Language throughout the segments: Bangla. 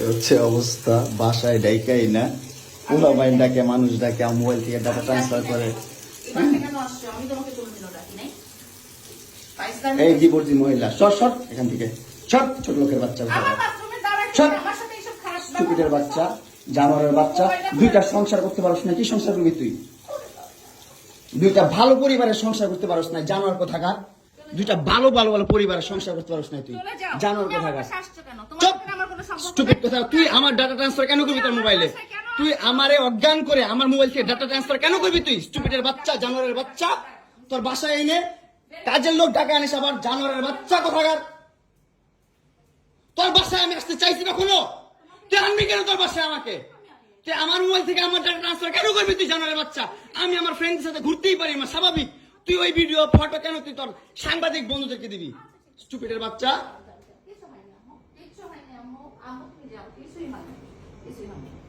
হচ্ছে অবস্থা বাসায় ডাইকাই না। পুরো বাইন ডাকে মানুষ ডাকে মোবাইল থেকে ডাটা ট্রান্সফার করে। পাইস্তান- এই ডিভোর্সি মহিলা সর সর এখান থেকে। সর ছোট লোকের বাচ্চা স্টুপিডের বাচ্চা জানোয়ারের বাচ্চা। দুইটা সংসার করতে পারস না কি সংসার করবি তুই? দুইটা ভালো পরিবারের সংসার করতে পারস না জানোয়ার কোথাকার? দুইটা ভালো ভালো ভালো পরিবারের সংসার করতে পারস না তুই? জানোয়ার কোথাকার? চুপ! আমার স্টুপিড। কথা তুই আমার ডাটা ট্রান্সফার কেন করবি তোর মোবাইলে তুই আমারে অজ্ঞান করে আমার মোবাইল থেকে ডাটা ট্রান্সফার কেন করবি তুই? স্টুপিডের বাচ্চা জানোয়ারের বাচ্চা তোর বাসায় এনে কাজের লোক ডাকা আনিস আবার জানোয়ারের বাচ্চা কোথাকার? তোর বাসায় আমি আসতে চাইছি কখনো? তুই আনবি কেন তোর বাসায় আমাকে? তুই আমার মোবাইল থেকে আমার ডাটা ট্রান্সফার কেন করবি তুই জানোয়ারের বাচ্চা? আমি আমার ফ্রেন্ডের সাথে ঘুরতেই পারি না স্বাভাবিক। তুই ওই ভিডিও ফটো কেন তুই তোর সাংবাদিক বন্ধুদেরকে দিবি? স্টুপিডের বাচ্চা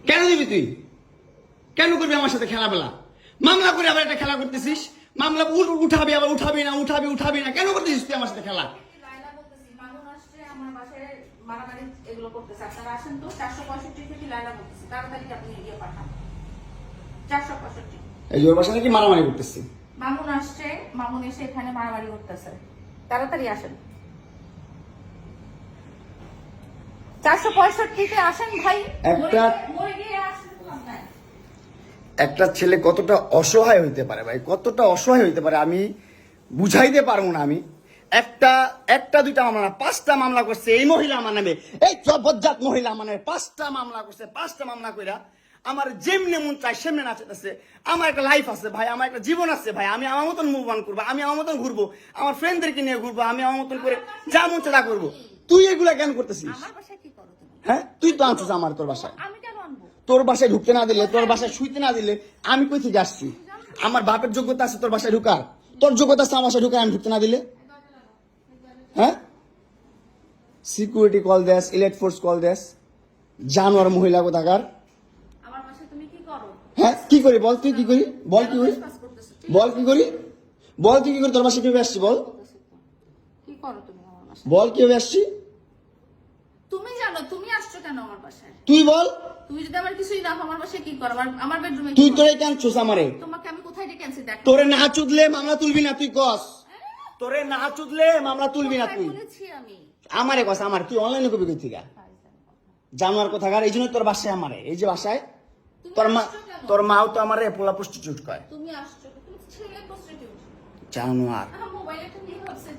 কেন দিবি তুই কেন করবি আমার সাথে খেলাবেলা মামলা করে আবার একটা খেলা করতেছিস মামলা উঠাবি আবার উঠাবি না উঠাবি উঠাবি না কেন করতেছিস তুই আমার সাথে খেলা লায়লা বলতেছি, মামুন আসছে, আমার বাসায় মারামারি এগুলো করতেছে। আপনারা আসেন তো, 465 থেকে লায়লা বলতেছি। তাড়াতাড়ি আপনি পাঠান। 465 এই যে বাসা নাকি মারামারি করতেছি মামুন আসছে মামুন এসে এখানে মারামারি করতেছে তাড়াতাড়ি আসেন একটা- ছেলে কতটা অসহায় হইতে পারে ভাই? কতটা অসহায় হইতে পারে আমি বুঝাইতে পারব না আমি। একটা একটা, দুইটা মামলা পাঁচটা মামলা করছে এই মহিলা আমার নামে। এই জবজ্জাত মহিলা আমার নামে পাঁচটা মামলা করছে, পাঁচটা মামলা কইরা আমার যেমনে মন চাই সেমনে নাচাইতেছে আমার একটা লাইফ আছে ভাই, আমার একটা জীবন আছে ভাই। আমি আমার মতন মুভ অন করব, আমি আমার মতন ঘুরবো, আমার ফ্রেন্ডদেরকে নিয়ে ঘুরবো, আমি আমার মতন করে যা মন চায় তা করব। তুই এগুলা কেন করতেছিস? হ্যাঁ তুই তো আনছিস আমার তোর বাসায়। তোর বাসায় ঢুকতে না দিলে তোর বাসায় শুইতে না দিলে আমি কই থেকে আসছি? আমার বাপের যোগ্যতা আছে তোর বাসায় ঢুকার। তোর যোগ্যতা আছে আমার বাসায় ঢুকার আমি ঢুকতে না দিলে? হ্যাঁ? সিকিউরিটি কল দেস ইলেট ফোর্স কল দেস। জানোয়ার মহিলা কোথাকার? হ্যাঁ কি করি বল তুই কি করি? বল কি করি? বল কি করি? বল তুই কি করি তোর বাসায় কীভাবে আসছি বল? বল কীভাবে আসছি? জানো তুমি আসছো কেন আমার বাসায়? তুই বল। তুমি যদি আমার কিছুই না আমার বাসায় কি করো? আমার আমার বেডরুমে তুই তোরে কেন ছোস আমারে? তোমাকে আমি কোথায় ডেকে আনছি? দেখো। তোরে না চুদলে মামলা তুলবি না তুই কস। তোরে না চুদলে মামলা তুলবি না তুই। আমি। আমারে কস আমার। তুই অনলাইনে কবি কই থেকে জানোয়ার কোথাকার এই জন্য তোর বাসায় আমারে। এই যে বাসায় তোর মা তোর মাও তো আমারে পোলা প্রস্টিটিউট কয়। তুমি আসছো তুমি ছেলে প্রস্টিটিউট জানোয়ার। মোবাইলে ভাবছে